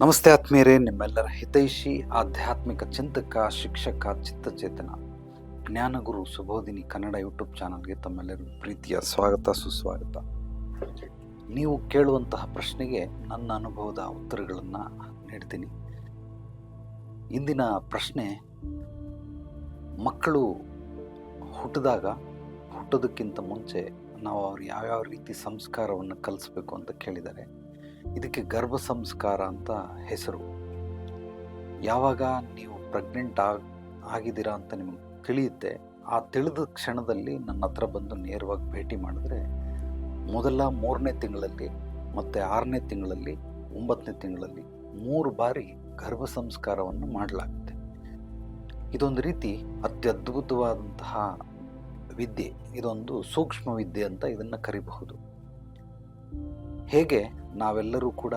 ನಮಸ್ತೆ ಆತ್ಮೀಯರೇ, ನಿಮ್ಮೆಲ್ಲರ ಹಿತೈಷಿ, ಆಧ್ಯಾತ್ಮಿಕ ಚಿಂತಕ, ಶಿಕ್ಷಕ, ಚಿತ್ತಚೇತನ, ಜ್ಞಾನಗುರು ಸುಬೋಧಿನಿ ಕನ್ನಡ ಯೂಟ್ಯೂಬ್ ಚಾನಲ್ಗೆ ತಮ್ಮೆಲ್ಲರಿಗೂ ಪ್ರೀತಿಯ ಸ್ವಾಗತ, ಸುಸ್ವಾಗತ. ನೀವು ಕೇಳುವಂತಹ ಪ್ರಶ್ನೆಗೆ ನನ್ನ ಅನುಭವದ ಉತ್ತರಗಳನ್ನು ನೀಡ್ತೀನಿ. ಇಂದಿನ ಪ್ರಶ್ನೆ, ಮಕ್ಕಳು ಹುಟ್ಟಿದಾಗ, ಹುಟ್ಟೋದಕ್ಕಿಂತ ಮುಂಚೆ ನಾವು ಅವ್ರು ಯಾವ್ಯಾವ ರೀತಿ ಸಂಸ್ಕಾರವನ್ನು ಕಲಿಸ್ಬೇಕು ಅಂತ ಕೇಳಿದ್ದಾರೆ. ಇದಕ್ಕೆ ಗರ್ಭ ಸಂಸ್ಕಾರ ಅಂತ ಹೆಸರು. ಯಾವಾಗ ನೀವು ಪ್ರೆಗ್ನೆಂಟ್ ಆಗ, ಆಗಿದ್ದೀರಾ ಅಂತ ನಿಮಗೆ ತಿಳಿಯುತ್ತೆ, ಆ ತಿಳಿದ ಕ್ಷಣದಲ್ಲಿ ನನ್ನ ಹತ್ರ ಬಂದು ನೇರವಾಗಿ ಭೇಟಿ ಮಾಡಿದ್ರೆ, ಮೊದಲ ಮೂರನೇ ತಿಂಗಳಲ್ಲಿ ಮತ್ತು ಆರನೇ ತಿಂಗಳಲ್ಲಿ, ಒಂಬತ್ತನೇ ತಿಂಗಳಲ್ಲಿ ಮೂರು ಬಾರಿ ಗರ್ಭ ಸಂಸ್ಕಾರವನ್ನು ಮಾಡಲಾಗುತ್ತೆ. ಇದೊಂದು ರೀತಿ ಅತ್ಯದ್ಭುತವಾದಂತಹ ವಿದ್ಯೆ, ಇದೊಂದು ಸೂಕ್ಷ್ಮ ವಿದ್ಯೆ ಅಂತ ಇದನ್ನು ಕರಿಬಹುದು. ಹೇಗೆ ನಾವೆಲ್ಲರೂ ಕೂಡ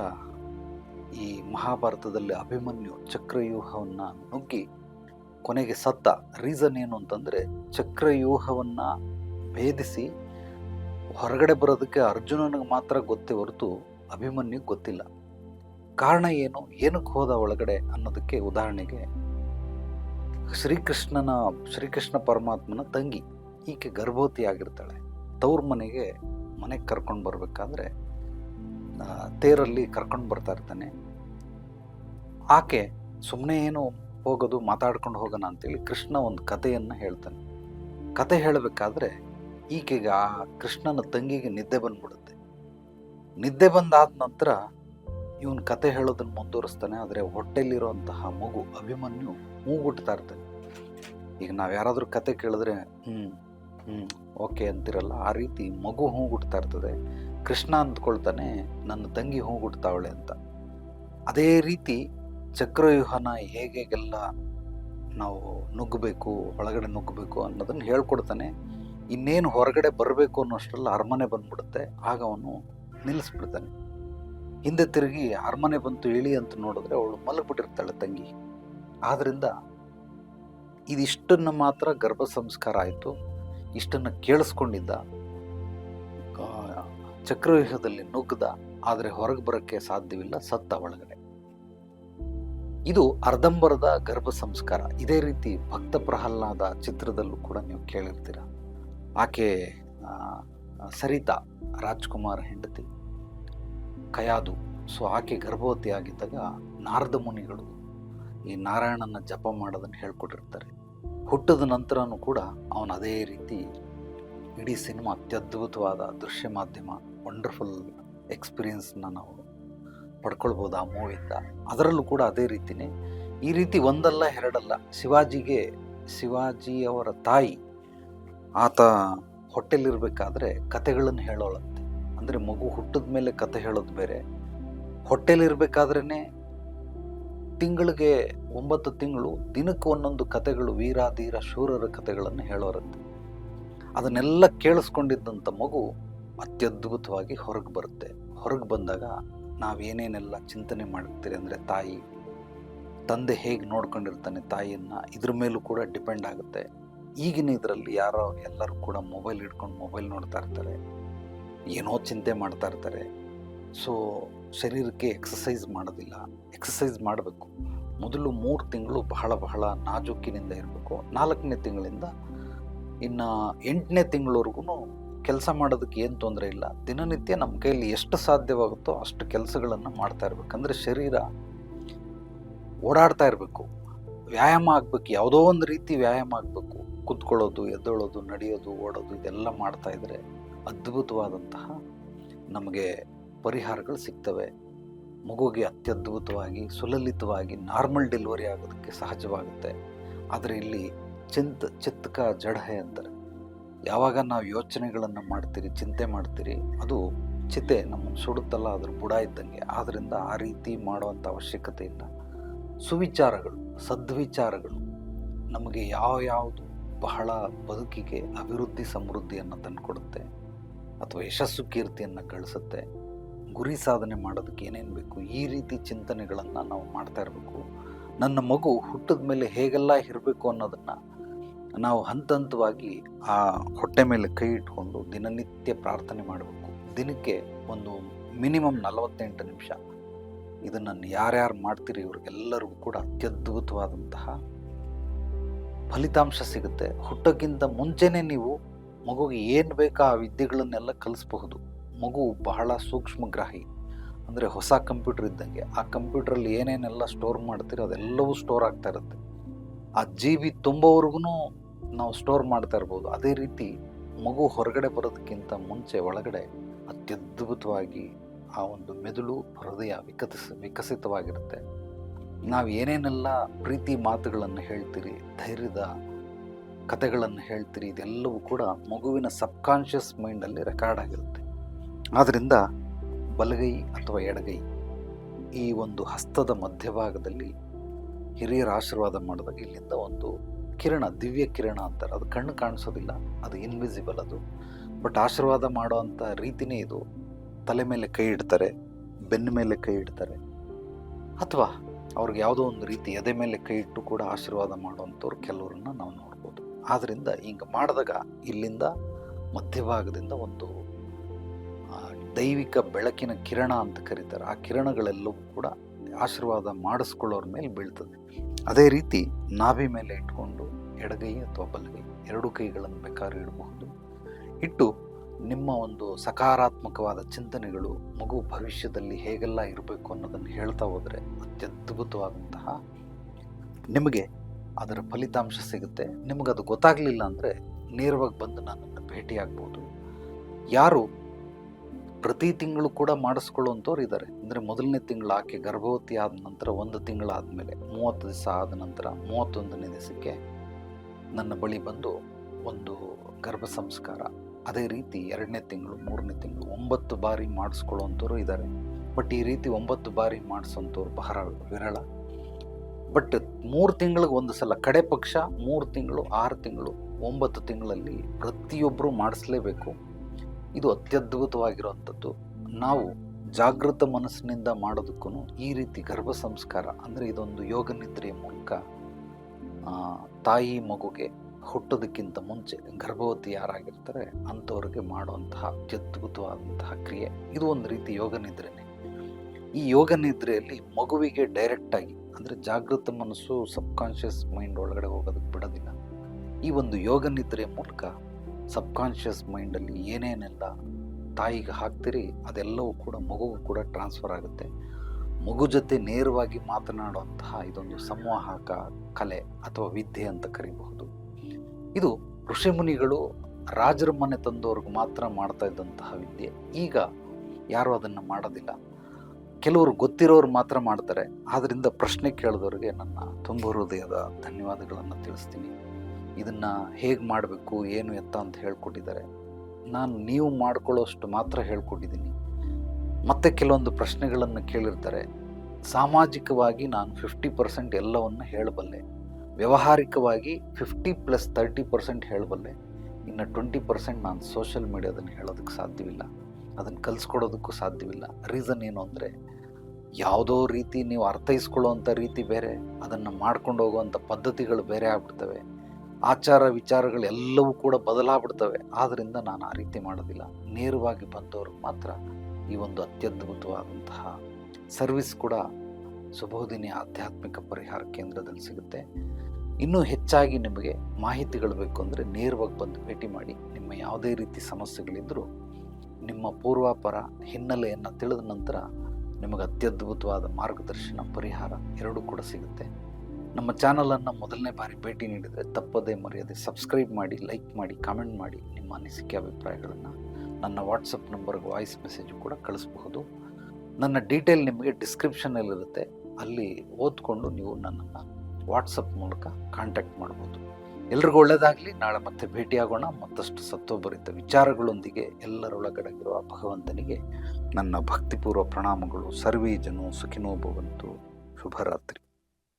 ಈ ಮಹಾಭಾರತದಲ್ಲಿ ಅಭಿಮನ್ಯು ಚಕ್ರವ್ಯೂಹವನ್ನು ನುಗ್ಗಿ ಕೊನೆಗೆ ಸತ್ತ ರೀಸನ್ ಏನು ಅಂತಂದರೆ ಚಕ್ರವ್ಯೂಹವನ್ನು ಭೇದಿಸಿ ಹೊರಗಡೆ ಬರೋದಕ್ಕೆ ಅರ್ಜುನನಿಗೆ ಮಾತ್ರ ಗೊತ್ತೇ ಹೊರತು ಅಭಿಮನ್ಯು ಗೊತ್ತಿಲ್ಲ. ಕಾರಣ ಏನು? ಏನಕ್ಕೆ ಹೋದ ಒಳಗಡೆ ಅನ್ನೋದಕ್ಕೆ ಉದಾಹರಣೆಗೆ ಶ್ರೀಕೃಷ್ಣನ, ಶ್ರೀಕೃಷ್ಣ ಪರಮಾತ್ಮನ ತಂಗಿ. ಈಕೆ ಗರ್ಭವತಿ ಆಗಿರ್ತಾಳೆ ತವ್ರ ಮನೆಗೆ ಮನೆಗೆ ಕರ್ಕೊಂಡು ಬರಬೇಕಾದ್ರೆ ತೇರಲ್ಲಿ ಕರ್ಕೊಂಡು ಬರ್ತಾ ಇರ್ತಾನೆ. ಆಕೆ ಸುಮ್ಮನೆ ಏನು ಹೋಗೋದು, ಮಾತಾಡ್ಕೊಂಡು ಹೋಗೋಣ ಅಂತೇಳಿ ಕೃಷ್ಣ ಒಂದು ಕಥೆಯನ್ನು ಹೇಳ್ತಾನೆ. ಕತೆ ಹೇಳಬೇಕಾದ್ರೆ ಈಕೆಗೆ ಆ ಕೃಷ್ಣನ ತಂಗಿಗೆ ನಿದ್ದೆ ಬಂದ್ಬಿಡುತ್ತೆ. ನಿದ್ದೆ ಬಂದಾದ ನಂತರ ಇವನು ಕತೆ ಹೇಳೋದನ್ನು ಮುಂದುವರಿಸ್ತಾನೆ, ಆದರೆ ಹೊಟ್ಟೆಲಿರುವಂತಹ ಮಗು ಅಭಿಮನ್ಯು ಮೂಗುಟ್ತಾ ಇರ್ತಾನೆ. ಈಗ ನಾವು ಯಾರಾದರೂ ಕತೆ ಕೇಳಿದ್ರೆ ಹ್ಞೂ ಹ್ಞೂ ಓಕೆ ಅಂತಿರಲ್ಲ, ಆ ರೀತಿ ಮಗು ಹೂಗುಡ್ತಾ ಇರ್ತದೆ. ಕೃಷ್ಣ ಅಂದ್ಕೊಳ್ತಾನೆ, ನನ್ನ ತಂಗಿ ಹೂಗುಡ್ತಾವಳೆ ಅಂತ. ಅದೇ ರೀತಿ ಚಕ್ರವ್ಯೂಹನ ಹೇಗೆಲ್ಲ ನಾವು ನುಗ್ಗಬೇಕು, ಒಳಗಡೆ ನುಗ್ಗಬೇಕು ಅನ್ನೋದನ್ನು ಹೇಳ್ಕೊಡ್ತಾನೆ. ಇನ್ನೇನು ಹೊರಗಡೆ ಬರಬೇಕು ಅನ್ನೋಷ್ಟರಲ್ಲಿ ಅರಮನೆ ಬಂದ್ಬಿಡುತ್ತೆ. ಆಗ ಅವನು ನಿಲ್ಲಿಸ್ಬಿಡ್ತಾನೆ. ಹಿಂದೆ ತಿರುಗಿ ಅರಮನೆ ಬಂತು ಇಳಿ ಅಂತ ನೋಡಿದ್ರೆ ಅವಳು ಮಲಗಿಬಿಟ್ಟಿರ್ತಾಳೆ ತಂಗಿ. ಆದ್ದರಿಂದ ಇದಿಷ್ಟನ್ನು ಮಾತ್ರ ಗರ್ಭ ಸಂಸ್ಕಾರ ಆಯಿತು. ಇಷ್ಟನ್ನು ಕೇಳಿಸ್ಕೊಂಡಿದ್ದ. ಚಕ್ರವ್ಯೂಹದಲ್ಲಿ ನುಗ್ಗದ ಆದರೆ ಹೊರಗೆ ಬರೋಕ್ಕೆ ಸಾಧ್ಯವಿಲ್ಲ ಸತ್ತ ಒಳಗಡೆ. ಇದು ಅರ್ಧಂಬರದ ಗರ್ಭ ಸಂಸ್ಕಾರ ಇದೇ ರೀತಿ ಭಕ್ತ ಪ್ರಹ್ಲಾದ ಚಿತ್ರದಲ್ಲೂ ಕೂಡ ನೀವು ಕೇಳಿರ್ತೀರ. ಆಕೆ ಸರಿತಾ, ರಾಜ್ಕುಮಾರ್ ಹೆಂಡತಿ. ಕಯಾದು. ಸೊ, ಆಕೆ ಗರ್ಭವತಿ ಆಗಿದ್ದಾಗ ನಾರದ ಮುನಿಗಳು ಈ ನಾರಾಯಣನ ಜಪ ಮಾಡೋದನ್ನು ಹೇಳ್ಕೊಟ್ಟಿರ್ತಾರೆ. ಹುಟ್ಟಿದ ನಂತರನೂ ಕೂಡ ಅವನು ಅದೇ ರೀತಿ ಇಡೀ ಸಿನಿಮಾ ಅತ್ಯದ್ಭುತವಾದ ದೃಶ್ಯ ಮಾಧ್ಯಮ ವಂಡರ್ಫುಲ್ ಎಕ್ಸ್ಪೀರಿಯನ್ಸ್ನ ನಾವು ಪಡ್ಕೊಳ್ಬೋದು ಆ ಮೂವಿಯಿಂದ. ಅದರಲ್ಲೂ ಕೂಡ ಅದೇ ರೀತಿನೇ, ಈ ರೀತಿ ಒಂದಲ್ಲ ಎರಡಲ್ಲ, ಶಿವಾಜಿಗೆ, ಶಿವಾಜಿಯವರ ತಾಯಿ, ಆತ ಹೊಟ್ಟೆಲಿರಬೇಕಾದ್ರೆ ಕತೆಗಳನ್ನು ಹೇಳೋಳಂತೆ. ಅಂದರೆ ಮಗು ಹುಟ್ಟಿದ ಮೇಲೆ ಕತೆ ಹೇಳೋದು ಬೇರೆ. ಹೊಟ್ಟೆಲಿರಬೇಕಾದ್ರೇ ತಿಂಗಳಿಗೆ ಒಂಬತ್ತು ತಿಂಗಳು, ದಿನಕ್ಕೆ ಒಂದೊಂದು ಕತೆಗಳು ವೀರಾಧೀರ ಶೂರರ ಕತೆಗಳನ್ನು ಹೇಳೋರಂತೆ. ಅದನ್ನೆಲ್ಲ ಕೇಳಿಸ್ಕೊಂಡಿದ್ದಂಥ ಮಗು ಅತ್ಯದ್ಭುತವಾಗಿ ಹೊರಗೆ ಬರುತ್ತೆ. ಹೊರಗೆ ಬಂದಾಗ ನಾವೇನೇನೆಲ್ಲ ಚಿಂತನೆ ಮಾಡ್ತೀರಿ ಅಂದರೆ ತಾಯಿ, ತಂದೆ ಹೇಗೆ ನೋಡ್ಕೊಂಡಿರ್ತಾನೆ ತಾಯಿಯನ್ನು ಇದ್ರ ಮೇಲೂ ಕೂಡ ಡಿಪೆಂಡ್ ಆಗುತ್ತೆ. ಈಗಿನ ಇದರಲ್ಲಿ ಯಾರೋ ಎಲ್ಲರೂ ಕೂಡ ಮೊಬೈಲ್ ಹಿಡ್ಕೊಂಡು ಮೊಬೈಲ್ ನೋಡ್ತಾ ಇರ್ತಾರೆ. ಏನೋ ಚಿಂತೆ ಮಾಡ್ತಾ ಇರ್ತಾರೆ. ಸೊ, ಶರೀರಕ್ಕೆ ಎಕ್ಸಸೈಸ್ ಮಾಡೋದಿಲ್ಲ. ಎಕ್ಸಸೈಸ್ ಮಾಡಬೇಕು. ಮೊದಲು ಮೂರು ತಿಂಗಳು ಬಹಳ ಬಹಳ ನಾಜೂಕಿನಿಂದ ಇರಬೇಕು. ನಾಲ್ಕನೇ ತಿಂಗಳಿಂದ ಇನ್ನು ಎಂಟನೇ ತಿಂಗಳವರೆಗೂ ಕೆಲಸ ಮಾಡೋದಕ್ಕೆ ಏನು ತೊಂದರೆ ಇಲ್ಲ. ದಿನನಿತ್ಯ ನಮ್ಮ ಕೈಯಲ್ಲಿ ಎಷ್ಟು ಸಾಧ್ಯವಾಗುತ್ತೋ ಅಷ್ಟು ಕೆಲಸಗಳನ್ನು ಮಾಡ್ತಾ ಇರಬೇಕು. ಅಂದರೆ ಶರೀರ ಓಡಾಡ್ತಾ ಇರಬೇಕು. ವ್ಯಾಯಾಮ ಆಗಬೇಕು. ಯಾವುದೋ ಒಂದು ರೀತಿ ವ್ಯಾಯಾಮ ಆಗಬೇಕು. ಕುತ್ಕೊಳ್ಳೋದು, ಎದ್ದೊಳೋದು, ನಡೆಯೋದು, ಓಡೋದು ಇದೆಲ್ಲ ಮಾಡ್ತಾ ಇದ್ದರೆ ಅದ್ಭುತವಾದಂತಹ ನಮಗೆ ಪರಿಹಾರಗಳು ಸಿಗ್ತವೆ. ಮಗುವಿಗೆ ಅತ್ಯದ್ಭುತವಾಗಿ, ಸುಲಲಿತವಾಗಿ, ನಾರ್ಮಲ್ ಡೆಲಿವರಿ ಆಗೋದಕ್ಕೆ ಸಹಜವಾಗುತ್ತೆ. ಆದರೆ ಇಲ್ಲಿ ಚಿಂತ ಚಿತ್ತಕ ಜಡಹೆ ಅಂತಾರೆ. ಯಾವಾಗ ನಾವು ಯೋಚನೆಗಳನ್ನು ಮಾಡ್ತೀರಿ, ಚಿಂತೆ ಮಾಡ್ತೀರಿ, ಅದು ಚಿತೆ ನಮ್ಮನ್ನು ಸುಡುತ್ತಲ್ಲ, ಅದ್ರ ಬುಡ ಇದ್ದಂಗೆ. ಆದ್ದರಿಂದ ಆ ರೀತಿ ಮಾಡುವಂಥ ಅವಶ್ಯಕತೆ ಇಲ್ಲ ಸುವಿಚಾರಗಳು, ಸದ್ವಿಚಾರಗಳು, ನಮಗೆ ಯಾವ ಯಾವುದು ಬಹಳ ಬದುಕಿಗೆ ಅಭಿವೃದ್ಧಿ, ಸಮೃದ್ಧಿಯನ್ನು ತಂದುಕೊಡುತ್ತೆ ಅಥವಾ ಯಶಸ್ಸು, ಕೀರ್ತಿಯನ್ನು ಗಳಿಸುತ್ತೆ. ಗುರಿ ಸಾಧನೆ ಮಾಡೋದಕ್ಕೆ ಏನೇನು ಬೇಕು, ಈ ರೀತಿ ಚಿಂತನೆಗಳನ್ನು ನಾವು ಮಾಡ್ತಾ ಇರಬೇಕು. ನನ್ನ ಮಗು ಹುಟ್ಟಿದ ಮೇಲೆ ಹೇಗೆಲ್ಲ ಇರಬೇಕು ಅನ್ನೋದನ್ನು ನಾವು ಹಂತ ಹಂತವಾಗಿ ಆ ಹೊಟ್ಟೆ ಮೇಲೆ ಕೈ ಇಟ್ಕೊಂಡು ದಿನನಿತ್ಯ ಪ್ರಾರ್ಥನೆ ಮಾಡಬೇಕು. ದಿನಕ್ಕೆ ಒಂದು ಮಿನಿಮಮ್ ನಲವತ್ತೆಂಟು ನಿಮಿಷ. ಇದನ್ನು ಯಾರ್ಯಾರು ಮಾಡ್ತೀರಿ ಇವ್ರಿಗೆಲ್ಲರಿಗೂ ಕೂಡ ಅತ್ಯದ್ಭುತವಾದಂತಹ ಫಲಿತಾಂಶ ಸಿಗುತ್ತೆ. ಹುಟ್ಟೋಕ್ಕಿಂತ ಮುಂಚೆನೇ ನೀವು ಮಗುಗೆ ಏನು ಬೇಕೋ ಆ ವಿದ್ಯೆಗಳನ್ನೆಲ್ಲ ಕಲಿಸ್ಬಹುದು. ಮಗು ಬಹಳ ಸೂಕ್ಷ್ಮಗ್ರಾಹಿ ಅಂದರೆ ಹೊಸ ಕಂಪ್ಯೂಟರ್ ಇದ್ದಂಗೆ ಆ ಕಂಪ್ಯೂಟ್ರಲ್ಲಿ ಏನೇನೆಲ್ಲ ಸ್ಟೋರ್ ಮಾಡ್ತೀರೋ ಅದೆಲ್ಲವೂ ಸ್ಟೋರ್ ಆಗ್ತಾ ಇರುತ್ತೆ. ಆ ಜಿ ಬಿ ತುಂಬೋವರೆಗೂ ನಾವು ಸ್ಟೋರ್ ಮಾಡ್ತಾ ಇರ್ಬೋದು. ಅದೇ ರೀತಿ ಮಗು ಹೊರಗಡೆ ಬರೋದಕ್ಕಿಂತ ಮುಂಚೆ ಒಳಗಡೆ ಅತ್ಯದ್ಭುತವಾಗಿ ಆ ಒಂದು ಮೆದುಳು ಹೃದಯ ವಿಕಸ ವಿಕಸಿತವಾಗಿರುತ್ತೆ. ನಾವು ಏನೇನೆಲ್ಲ ಪ್ರೀತಿ ಮಾತುಗಳನ್ನು ಹೇಳ್ತೀರಿ, ಧೈರ್ಯದ ಕಥೆಗಳನ್ನು ಹೇಳ್ತೀರಿ, ಇದೆಲ್ಲವೂ ಕೂಡ ಮಗುವಿನ ಸಬ್ಕಾನ್ಷಿಯಸ್ ಮೈಂಡಲ್ಲಿ ರೆಕಾರ್ಡ್ ಆಗಿರುತ್ತೆ. ಆದ್ದರಿಂದ ಬಲಗೈ ಅಥವಾ ಎಡಗೈ ಈ ಒಂದು ಹಸ್ತದ ಮಧ್ಯಭಾಗದಲ್ಲಿ ಹಿರಿಯರ ಆಶೀರ್ವಾದ ಮಾಡಿದಾಗ ಇಲ್ಲಿಂದ ಒಂದು ಕಿರಣ, ದಿವ್ಯ ಕಿರಣ ಅಂತಾರೆ. ಅದು ಕಣ್ಣು ಕಾಣಿಸೋದಿಲ್ಲ, ಅದು ಇನ್ವಿಸಿಬಲ್ ಅದು. ಬಟ್ ಆಶೀರ್ವಾದ ಮಾಡುವಂಥ ರೀತಿನೇ ಇದು. ತಲೆ ಮೇಲೆ ಕೈ ಇಡ್ತಾರೆ, ಬೆನ್ನ ಮೇಲೆ ಕೈ ಇಡ್ತಾರೆ. ಅಥವಾ ಅವ್ರಿಗೆ ಯಾವುದೋ ಒಂದು ರೀತಿ ಎದೆ ಮೇಲೆ ಕೈ ಇಟ್ಟು ಕೂಡ ಆಶೀರ್ವಾದ ಮಾಡುವಂಥವ್ರು ಕೆಲವರನ್ನ ನಾವು ನೋಡ್ಬೋದು. ಆದ್ದರಿಂದ ಹಿಂಗೆ ಮಾಡಿದಾಗ ಇಲ್ಲಿಂದ ಮಧ್ಯಭಾಗದಿಂದ ಒಂದು ದೈವಿಕ ಬೆಳಕಿನ ಕಿರಣ ಅಂತ ಕರೀತಾರೆ. ಆ ಕಿರಣಗಳೆಲ್ಲವೂ ಕೂಡ ಆಶೀರ್ವಾದ ಮಾಡಿಸ್ಕೊಳ್ಳೋರ ಮೇಲೆ ಬೀಳ್ತದೆ. ಅದೇ ರೀತಿ ನಾಭಿ ಮೇಲೆ ಇಟ್ಕೊಂಡು ಎಡಗೈ ಅಥವಾ ಬಲಗೈ ಎರಡು ಕೈಗಳನ್ನು ಬೇಕಾದ್ರೆ ಇಡಬಹುದು. ಇಟ್ಟು ನಿಮ್ಮ ಒಂದು ಸಕಾರಾತ್ಮಕವಾದ ಚಿಂತನೆಗಳು ಮಗು ಭವಿಷ್ಯದಲ್ಲಿ ಹೇಗೆಲ್ಲ ಇರಬೇಕು ಅನ್ನೋದನ್ನು ಹೇಳ್ತಾ ಹೋದರೆ ಅತ್ಯದ್ಭುತವಾದಂತಹ ನಿಮಗೆ ಅದರ ಫಲಿತಾಂಶ ಸಿಗುತ್ತೆ. ನಿಮಗದು ಗೊತ್ತಾಗಲಿಲ್ಲ ಅಂದರೆ ನೇರವಾಗಿ ಬಂದು ನನ್ನನ್ನು ಭೇಟಿಯಾಗ್ಬೋದು. ಯಾರು ಪ್ರತಿ ತಿಂಗಳು ಕೂಡ ಮಾಡಿಸ್ಕೊಳ್ಳುವಂಥವ್ರು ಇದ್ದಾರೆ. ಅಂದರೆ ಮೊದಲನೇ ತಿಂಗಳು ಆಕೆ ಗರ್ಭವತಿ ಆದ ನಂತರ ಒಂದು ತಿಂಗಳಾದಮೇಲೆ ಮೂವತ್ತು ದಿವಸ ಆದ ನಂತರ ಮೂವತ್ತೊಂದನೇ ದಿವಸಕ್ಕೆ ನನ್ನ ಬಳಿ ಬಂದು ಒಂದು ಗರ್ಭ ಸಂಸ್ಕಾರ. ಅದೇ ರೀತಿ ಎರಡನೇ ತಿಂಗಳು, ಮೂರನೇ ತಿಂಗಳು ಒಂಬತ್ತು ಬಾರಿ ಮಾಡಿಸ್ಕೊಳ್ಳುವಂಥವ್ರು ಇದ್ದಾರೆ. ಬಟ್ ಈ ರೀತಿ ಒಂಬತ್ತು ಬಾರಿ ಮಾಡಿಸೋಂಥವ್ರು ಬಹಳ ವಿರಳ. ಬಟ್ ಮೂರು ತಿಂಗಳಿಗೆ ಒಂದು ಸಲ ಕಡೆ ಪಕ್ಷ ಮೂರು ತಿಂಗಳು, ಆರು ತಿಂಗಳು, ಒಂಬತ್ತು ತಿಂಗಳಲ್ಲಿ ಪ್ರತಿಯೊಬ್ಬರು ಮಾಡಿಸ್ಲೇಬೇಕು. ಇದು ಅತ್ಯದ್ಭುತವಾಗಿರುವಂಥದ್ದು. ನಾವು ಜಾಗೃತ ಮನಸ್ಸಿನಿಂದ ಮಾಡೋದಕ್ಕೂ ಈ ರೀತಿ ಗರ್ಭ ಸಂಸ್ಕಾರ ಅಂದರೆ ಇದೊಂದು ಯೋಗ ನಿದ್ರೆಯ ಮೂಲಕ ತಾಯಿ ಮಗುಗೆ ಹುಟ್ಟೋದಕ್ಕಿಂತ ಮುಂಚೆ ಗರ್ಭವತಿ ಯಾರಾಗಿರ್ತಾರೆ ಅಂಥವ್ರಿಗೆ ಮಾಡುವಂತಹ ಅತ್ಯದ್ಭುತವಾದಂತಹ ಕ್ರಿಯೆ. ಇದು ಒಂದು ರೀತಿ ಯೋಗ ನಿದ್ರೆನೇ. ಈ ಯೋಗ ನಿದ್ರೆಯಲ್ಲಿ ಮಗುವಿಗೆ ಡೈರೆಕ್ಟಾಗಿ ಅಂದರೆ ಜಾಗೃತ ಮನಸ್ಸು ಸಬ್ಕಾನ್ಷಿಯಸ್ ಮೈಂಡ್ ಒಳಗಡೆ ಹೋಗೋದಕ್ಕೆ ಬಿಡೋದಿಲ್ಲ. ಈ ಒಂದು ಯೋಗ ನಿದ್ರೆಯ ಮೂಲಕ ಸಬ್ಕಾನ್ಷಿಯಸ್ ಮೈಂಡಲ್ಲಿ ಏನೇನೆಲ್ಲ ತಾಯಿಗೆ ಹಾಕ್ತೀರಿ, ಅದೆಲ್ಲವೂ ಕೂಡ ಮಗುಗೂ ಕೂಡ ಟ್ರಾನ್ಸ್ಫರ್ ಆಗುತ್ತೆ. ಮಗು ಜೊತೆ ನೇರವಾಗಿ ಮಾತನಾಡುವಂತಹ ಇದೊಂದು ಸಂವಾಹಕ, ಕಲೆ ಅಥವಾ ವಿದ್ಯೆ ಅಂತ ಕರಿಬಹುದು. ಇದು ಋಷಿಮುನಿಗಳು ರಾಜರ ಮನೆ ತಂದವ್ರಿಗೆ ಮಾತ್ರ ಮಾಡ್ತಾ ಇದ್ದಂತಹ ವಿದ್ಯೆ. ಈಗ ಯಾರೂ ಅದನ್ನು ಮಾಡೋದಿಲ್ಲ. ಕೆಲವರು ಗೊತ್ತಿರೋರು ಮಾತ್ರ ಮಾಡ್ತಾರೆ. ಆದ್ದರಿಂದ ಪ್ರಶ್ನೆ ಕೇಳಿದವ್ರಿಗೆ ನನ್ನ ತುಂಬ ಹೃದಯದ ಧನ್ಯವಾದಗಳನ್ನು ತಿಳಿಸ್ತೀನಿ. ಇದನ್ನು ಹೇಗೆ ಮಾಡಬೇಕು, ಏನು ಎತ್ತ ಅಂತ ಹೇಳ್ಕೊಟ್ಟಿದ್ದಾರೆ. ನಾನು ನೀವು ಮಾಡ್ಕೊಳ್ಳೋಷ್ಟು ಮಾತ್ರ ಹೇಳ್ಕೊಟ್ಟಿದ್ದೀನಿ. ಮತ್ತೆ ಕೆಲವೊಂದು ಪ್ರಶ್ನೆಗಳನ್ನು ಕೇಳಿರ್ತಾರೆ. ಸಾಮಾಜಿಕವಾಗಿ ನಾನು ಫಿಫ್ಟಿ ಪರ್ಸೆಂಟ್ ಎಲ್ಲವನ್ನು ಹೇಳಬಲ್ಲೆ. ವ್ಯವಹಾರಿಕವಾಗಿ ಫಿಫ್ಟಿ ಪ್ಲಸ್ ತರ್ಟಿ ಪರ್ಸೆಂಟ್ ಹೇಳಬಲ್ಲೆ. ಇನ್ನು ಟ್ವೆಂಟಿ ಪರ್ಸೆಂಟ್ ನಾನು ಸೋಷಿಯಲ್ ಮೀಡಿಯಾದನ್ನು ಹೇಳೋದಕ್ಕೆ ಸಾಧ್ಯವಿಲ್ಲ. ಅದನ್ನು ಕಲಿಸ್ಕೊಡೋದಕ್ಕೂ ಸಾಧ್ಯವಿಲ್ಲ. ರೀಸನ್ ಏನು ಅಂದರೆ, ಯಾವುದೋ ರೀತಿ ನೀವು ಅರ್ಥೈಸ್ಕೊಳ್ಳುವಂಥ ರೀತಿ ಬೇರೆ, ಅದನ್ನು ಮಾಡ್ಕೊಂಡು ಹೋಗುವಂಥ ಪದ್ಧತಿಗಳು ಬೇರೆ ಆಗ್ಬಿಡ್ತವೆ. ಆಚಾರ ವಿಚಾರಗಳೆಲ್ಲವೂ ಕೂಡ ಬದಲಾಗ್ಬಿಡ್ತವೆ. ಆದ್ದರಿಂದ ನಾನು ಆ ರೀತಿ ಮಾಡೋದಿಲ್ಲ. ನೇರವಾಗಿ ಬಂದವ್ರಿಗೆ ಮಾತ್ರ ಈ ಒಂದು ಅತ್ಯದ್ಭುತವಾದಂತಹ ಸರ್ವಿಸ್ ಕೂಡ ಸುಬೋಧಿನಿ ಆಧ್ಯಾತ್ಮಿಕ ಪರಿಹಾರ ಕೇಂದ್ರದಲ್ಲಿ ಸಿಗುತ್ತೆ. ಇನ್ನೂ ಹೆಚ್ಚಾಗಿ ನಿಮಗೆ ಮಾಹಿತಿಗಳು ಬೇಕು ಅಂದರೆ ನೇರವಾಗಿ ಬಂದು ಭೇಟಿ ಮಾಡಿ. ನಿಮ್ಮ ಯಾವುದೇ ರೀತಿ ಸಮಸ್ಯೆಗಳಿದ್ದರೂ ನಿಮ್ಮ ಪೂರ್ವಾಪರ ಹಿನ್ನೆಲೆಯನ್ನು ತಿಳಿದ ನಂತರ ನಿಮಗೆ ಅತ್ಯದ್ಭುತವಾದ ಮಾರ್ಗದರ್ಶನ, ಪರಿಹಾರ ಎರಡೂ ಕೂಡ ಸಿಗುತ್ತೆ. ನಮ್ಮ ಚಾನಲನ್ನು ಮೊದಲನೇ ಬಾರಿ ಭೇಟಿ ನೀಡಿದರೆ ತಪ್ಪದೇ ಮರೆಯದೆ ಸಬ್ಸ್ಕ್ರೈಬ್ ಮಾಡಿ, ಲೈಕ್ ಮಾಡಿ, ಕಾಮೆಂಟ್ ಮಾಡಿ ನಿಮ್ಮ ಅನಿಸಿಕೆ ಅಭಿಪ್ರಾಯಗಳನ್ನು ನನ್ನ ವಾಟ್ಸಪ್ ನಂಬರ್ಗೆ ವಾಯ್ಸ್ ಮೆಸೇಜ್ ಕೂಡ ಕಳಿಸಬಹುದು. ನನ್ನ ಡೀಟೇಲ್ ನಿಮಗೆ ಡಿಸ್ಕ್ರಿಪ್ಷನಲ್ಲಿರುತ್ತೆ ಅಲ್ಲಿ ಓದ್ಕೊಂಡು ನೀವು ನನ್ನನ್ನು ವಾಟ್ಸಪ್ ಮೂಲಕ ಕಾಂಟ್ಯಾಕ್ಟ್ ಮಾಡ್ಬೋದು. ಎಲ್ರಿಗೂ ಒಳ್ಳೆಯದಾಗಲಿ ನಾಳೆ ಮತ್ತೆ ಭೇಟಿಯಾಗೋಣ. ಮತ್ತಷ್ಟು ಸತ್ವಭರಿತ ವಿಚಾರಗಳೊಂದಿಗೆ ಎಲ್ಲರೊಳಗಡೆಗಿರುವ ಭಗವಂತನಿಗೆ ನನ್ನ ಭಕ್ತಿಪೂರ್ವ ಪ್ರಣಾಮಗಳು. ಸರ್ವೇ ಜನೋ ಸುಖಿನೋ ಭವಂತು. ಶುಭರಾತ್ರಿ.